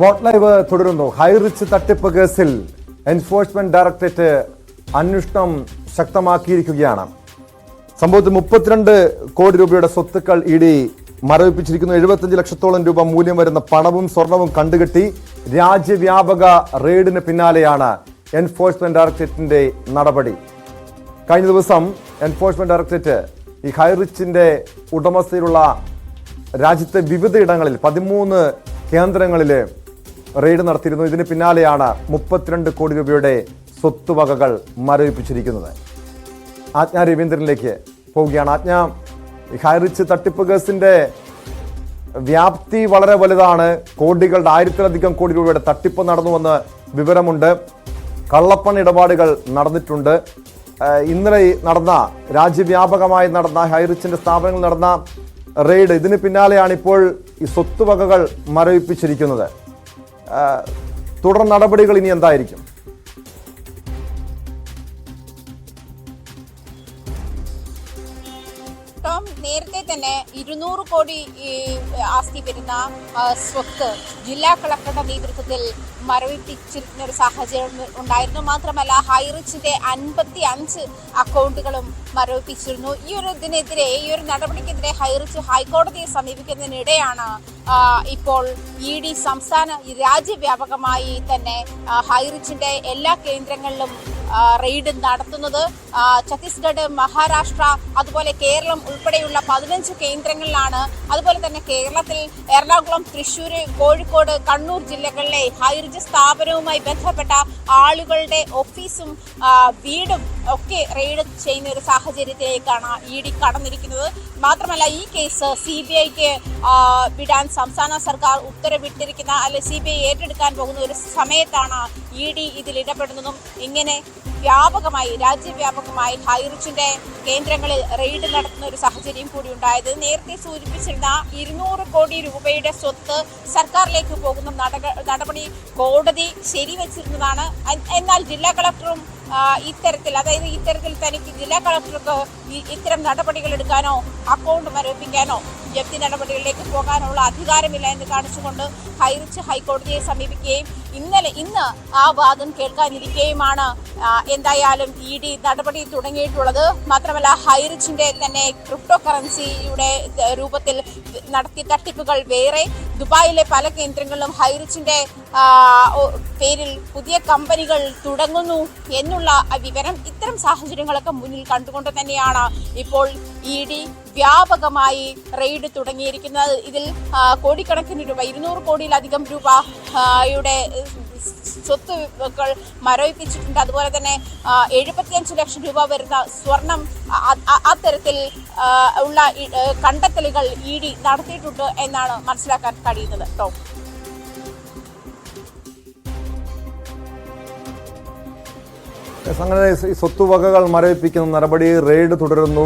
Spot live തുടരുന്നു. ഹൈറിച്ച് തട്ടിപ്പ് കേസിൽ എൻഫോഴ്സ്മെന്റ് ഡയറക്ടറേറ്റ് അന്വേഷണം ശക്തമാക്കിയിരിക്കുകയാണ്. സംഭവത്തിൽ മുപ്പത്തിരണ്ട് കോടി രൂപയുടെ സ്വത്തുക്കൾ ഇ ഡി മരവിപ്പിച്ചിരിക്കുന്നു. എഴുപത്തഞ്ച് ലക്ഷത്തോളം രൂപ മൂല്യം വരുന്ന പണവും സ്വർണവും കണ്ടുകെട്ടി രാജ്യവ്യാപക റെയ്ഡിന് പിന്നാലെയാണ് എൻഫോഴ്സ്മെന്റ് ഡയറക്ടറേറ്റിന്റെ നടപടി. കഴിഞ്ഞ ദിവസം എൻഫോഴ്സ്മെന്റ് ഡയറക്ടറേറ്റ് ഈ ഹൈറിച്ചിന്റെ ഉടമസ്ഥയിലുള്ള രാജ്യത്തെ വിവിധ ഇടങ്ങളിൽ പതിമൂന്ന് കേന്ദ്രങ്ങളിൽ റെയ്ഡ് നടത്തിയിരുന്നു. ഇതിന് പിന്നാലെയാണ് മുപ്പത്തിരണ്ട് കോടി രൂപയുടെ സ്വത്തുവകകൾ മരവിപ്പിച്ചിരിക്കുന്നത്. ആജ്ഞ രവീന്ദ്രനിലേക്ക് പോവുകയാണ്. ആജ്ഞ ഹൈറിച്ച് തട്ടിപ്പ് കേസിന്റെ വ്യാപ്തി വളരെ വലുതാണ്. കോടികളുടെ ആയിരത്തിലധികം കോടി രൂപയുടെ തട്ടിപ്പ് നടന്നുവെന്ന് വിവരമുണ്ട്. കള്ളപ്പണ ഇടപാടുകൾ നടന്നിട്ടുണ്ട്. ഇന്നലെ നടന്ന രാജ്യവ്യാപകമായി നടന്ന ഹൈറിച്ചിന്റെ സ്ഥാപനങ്ങളിൽ നടന്ന റെയ്ഡ്. ഇതിന് പിന്നാലെയാണ് ഇപ്പോൾ ഈ സ്വത്തുവകകൾ മരവിപ്പിച്ചിരിക്കുന്നത്. തുടർ നടപടികൾ ഇനി എന്തായിരിക്കും? ടോം നേരത്തെ തന്നെ ഇരുന്നൂറ് കോടി ആസ്തി വരുന്ന സ്വത്ത് ജില്ലാ കളക്ടറുടെ നേതൃത്വത്തിൽ മരവിപ്പിച്ചിരുന്ന ഒരു സാഹചര്യം ഉണ്ടായിരുന്നു. മാത്രമല്ല ഹൈറിച്ചിന്റെ അൻപത്തി അഞ്ച് അക്കൗണ്ടുകളും മരവിപ്പിച്ചിരുന്നു. ഈ ഒരു ഇതിനെതിരെ ഈ ഒരു നടപടിക്കെതിരെ ഹൈറിച്ച് ഹൈക്കോടതിയെ സമീപിക്കുന്നതിനിടെയാണ് ഇപ്പോൾ ഇ ഡി സംസ്ഥാന രാജ്യവ്യാപകമായി തന്നെ ഹൈറിച്ചിന്റെ എല്ലാ കേന്ദ്രങ്ങളിലും റെയ്ഡ് നടത്തുന്നത്. ഛത്തീസ്ഗഡ് മഹാരാഷ്ട്ര അതുപോലെ കേരളം ഉൾപ്പെടെയുള്ള പതിനഞ്ച് കേന്ദ്രങ്ങളിലാണ്. അതുപോലെ തന്നെ കേരളത്തിൽ എറണാകുളം തൃശ്ശൂർ കോഴിക്കോട് കണ്ണൂർ ജില്ലകളിലെ ഹൈറിജ് സ്ഥാപനവുമായി ബന്ധപ്പെട്ട ആളുകളുടെ ഓഫീസും വീടും ഒക്കെ റെയ്ഡ് ചെയ്യുന്ന ഒരു സാഹചര്യത്തിലേക്കാണ് ഇ ഡി കടന്നിരിക്കുന്നത്. മാത്രമല്ല ഈ കേസ് സി ബി ഐക്ക് വിടാൻ സംസ്ഥാന സർക്കാർ ഉത്തരവിട്ടിരിക്കുന്ന അല്ലെ സി ബി ഐ ഏറ്റെടുക്കാൻ പോകുന്ന ഒരു സമയത്താണ് ഇ ഡി ഇതിൽ ഇടപെടുന്നതും. ഇങ്ങനെ വ്യാപകമായി രാജ്യവ്യാപകമായി ഹൈറിച്ചിന്റെ കേന്ദ്രങ്ങളിൽ റെയ്ഡ് നടത്തുന്ന ഒരു സാഹചര്യം കൂടി ഉണ്ടായത്. നേരത്തെ സൂചിപ്പിച്ചിരുന്ന ഇരുന്നൂറ് കോടി രൂപയുടെ സ്വത്ത് സർക്കാരിലേക്ക് പോകുന്ന നടപടി കോടതി ശരിവച്ചിരുന്നതാണ്. എന്നാൽ ജില്ലാ കളക്ടറും ഇത്തരത്തിൽ അതായത് ഇത്തരത്തിൽ തനിക്ക് ജില്ലാ കളക്ടർക്ക് ഇത്തരം നടപടികൾ എടുക്കാനോ അക്കൗണ്ട് മരവിപ്പിക്കാനോ ജപ്തി നടപടികളിലേക്ക് പോകാനുള്ള അധികാരമില്ല എന്ന് കാണിച്ചുകൊണ്ട് ഹൈറിച്ച് ഹൈക്കോടതിയെ സമീപിക്കുകയും ഇന്നലെ ഇന്ന് ആ വാദം കേൾക്കാനിരിക്കുകയുമാണ് എന്തായാലും ഇ ഡി നടപടി തുടങ്ങിയിട്ടുള്ളത്. മാത്രമല്ല ഹൈറിച്ചിന്റെ തന്നെ ക്രിപ്റ്റോ കറൻസിയുടെ രൂപത്തിൽ നടത്തിയ തട്ടിപ്പുകൾ വേറെ. ദുബായിലെ പല കേന്ദ്രങ്ങളിലും ഹൈറിച്ചിന്റെ പേരിൽ പുതിയ കമ്പനികൾ തുടങ്ങുന്നു എന്നുള്ള വിവരം ഇത്തരം സാഹചര്യങ്ങളൊക്കെ മുന്നിൽ കണ്ടുകൊണ്ട് തന്നെയാണ് ഇപ്പോൾ ഇ ഡി വ്യാപകമായി റെയ്ഡ് തുടങ്ങിയിരിക്കുന്നത്. ഇതിൽ കോടിക്കണക്കിന് രൂപ ഇരുന്നൂറ് കോടിയിലധികം രൂപ ആ, യുടെ സ്വത്തുകൾ മരവിപ്പിച്ചിട്ടുണ്ട്. അതുപോലെ തന്നെ എഴുപത്തിയഞ്ച് ലക്ഷം രൂപ വരുന്ന സ്വർണം അത്തരത്തിൽ ഉള്ള കണ്ടെത്തലുകൾ ഇ ഡി നടത്തിയിട്ടുണ്ട് എന്നാണ് മനസ്സിലാക്കാൻ കഴിയുന്നത്. കേട്ടോ അങ്ങനെ ഈ സ്വത്തുവകകൾ മരവിപ്പിക്കുന്ന നടപടി റെയ്ഡ് തുടരുന്നു.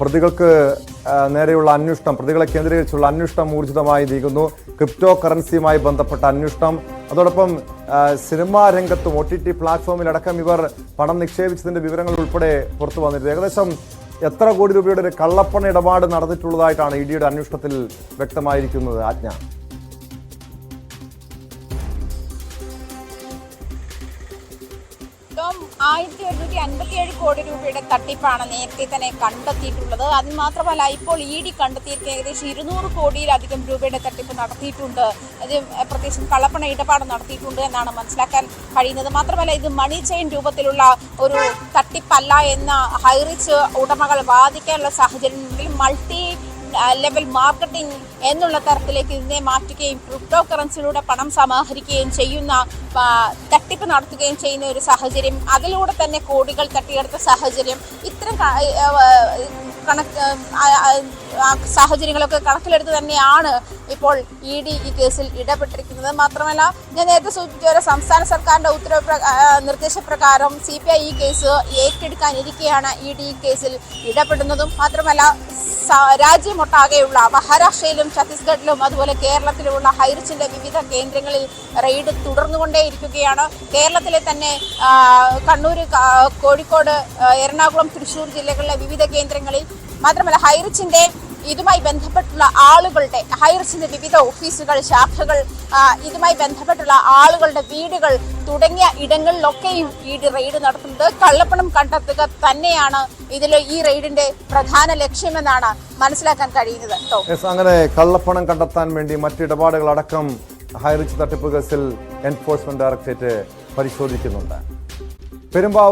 പ്രതികൾക്ക് നേരെയുള്ള അന്വേഷണം പ്രതികളെ കേന്ദ്രീകരിച്ചുള്ള അന്വേഷണം ഊർജിതമായി നീങ്ങുന്നു. ക്രിപ്റ്റോ കറൻസിയുമായി ബന്ധപ്പെട്ട അന്വേഷണം. അതോടൊപ്പം സിനിമാ രംഗത്തും ഒ ടി ടി പ്ലാറ്റ്ഫോമിലടക്കം ഇവർ പണം നിക്ഷേപിച്ചതിന്റെ വിവരങ്ങൾ ഉൾപ്പെടെ പുറത്തു വന്നിരുന്നു. ഏകദേശം എത്ര കോടി രൂപയുടെ ഒരു കള്ളപ്പണ ഇടപാട് നടന്നിട്ടുള്ളതായിട്ടാണ് ഇ ഡിയുടെ അന്വേഷണത്തിൽ വ്യക്തമായിരിക്കുന്നത് ആജ്ഞ. ആയിരത്തി ഒരുന്നൂറ്റി അൻപത്തിയേഴ് കോടി രൂപയുടെ തട്ടിപ്പാണ് നേരത്തെ തന്നെ കണ്ടെത്തിയിട്ടുള്ളത്. അത് മാത്രമല്ല ഇപ്പോൾ ഇ ഡി കണ്ടെത്തിയിരിക്കുന്ന ഏകദേശം ഇരുന്നൂറ് കോടിയിലധികം രൂപയുടെ തട്ടിപ്പ് നടത്തിയിട്ടുണ്ട്. അത് പ്രത്യേകിച്ചും കള്ളപ്പണ ഇടപാട് നടത്തിയിട്ടുണ്ട് എന്നാണ് മനസ്സിലാക്കാൻ കഴിയുന്നത്. മാത്രമല്ല ഇത് മണി ചെയിൻ രൂപത്തിലുള്ള ഒരു തട്ടിപ്പല്ല എന്ന ഹൈറിച്ച് ഉടമകൾ വാദിക്കാനുള്ള സാഹചര്യം മൾട്ടി ലെവൽ മാർക്കറ്റിംഗ് എന്നുള്ള തരത്തിലേക്ക് ഇതിനെ മാറ്റുകയും ക്രിപ്റ്റോ കറൻസിയിലൂടെ പണം സമാഹരിക്കുകയും ചെയ്യുന്ന തട്ടിപ്പ് നടത്തുകയും ചെയ്യുന്ന ഒരു സാഹചര്യം അതിലൂടെ തന്നെ കോടികൾ തട്ടിയെടുത്ത സാഹചര്യം ഇത്തരം കണക്ക് സാഹചര്യങ്ങളൊക്കെ കണക്കിലെടുത്ത് തന്നെയാണ് ഇപ്പോൾ ഇ ഡി ഈ കേസിൽ ഇടപെട്ടിരിക്കുന്നത്. മാത്രമല്ല ഞാൻ നേരത്തെ സൂചിപ്പിച്ച പോലെ സംസ്ഥാന സർക്കാരിന്റെ ഉത്തരവ് നിർദ്ദേശപ്രകാരം സി പി ഐ ഈ കേസ് ഏറ്റെടുക്കാനിരിക്കെയാണ് ഇ ഡി ഈ കേസിൽ ഇടപെടുന്നതും. മാത്രമല്ല രാജ്യമൊട്ടാകെയുള്ള മഹാരാഷ്ട്രയിലും ഛത്തീസ്ഗഡിലും അതുപോലെ കേരളത്തിലുമുള്ള ഹൈറിച്ചിന്റെ വിവിധ കേന്ദ്രങ്ങളിൽ റെയ്ഡ് തുടർന്നുകൊണ്ടേയിരിക്കുകയാണ്. കേരളത്തിലെ തന്നെ കണ്ണൂർ കോഴിക്കോട് എറണാകുളം തൃശ്ശൂർ ജില്ലകളിലെ വിവിധ കേന്ദ്രങ്ങളിൽ മാത്രമല്ല ഹൈറിച്ചിന്റെ ഇതുമായി ബന്ധപ്പെട്ടുള്ള ആളുകളുടെ ഹൈറിച്ചിന്റെ വിവിധ ഓഫീസുകൾ ശാഖകൾ ഇതുമായി ബന്ധപ്പെട്ടുള്ള ആളുകളുടെ വീടുകൾ തുടങ്ങിയ ഇടങ്ങളിലൊക്കെയും ഈ റെയ്ഡ് നടത്തുന്നത് കള്ളപ്പണം കണ്ടെത്തുക തന്നെയാണ് ഇതിൽ ഈ റെയ്ഡിന്റെ പ്രധാന ലക്ഷ്യമെന്നാണ് മനസ്സിലാക്കാൻ കഴിയുന്നത്. അങ്ങനെ കള്ളപ്പണം കണ്ടെത്താൻ വേണ്ടി മറ്റിടപാടുകൾ അടക്കം ഹൈറിച്ച് തട്ടിപ്പ് കേസിൽ എൻഫോഴ്സ്മെന്റ് ഡയറക്ടറേറ്റ് പരിശോധിക്കുന്നുണ്ട്. പെരുമ്പാവൂർ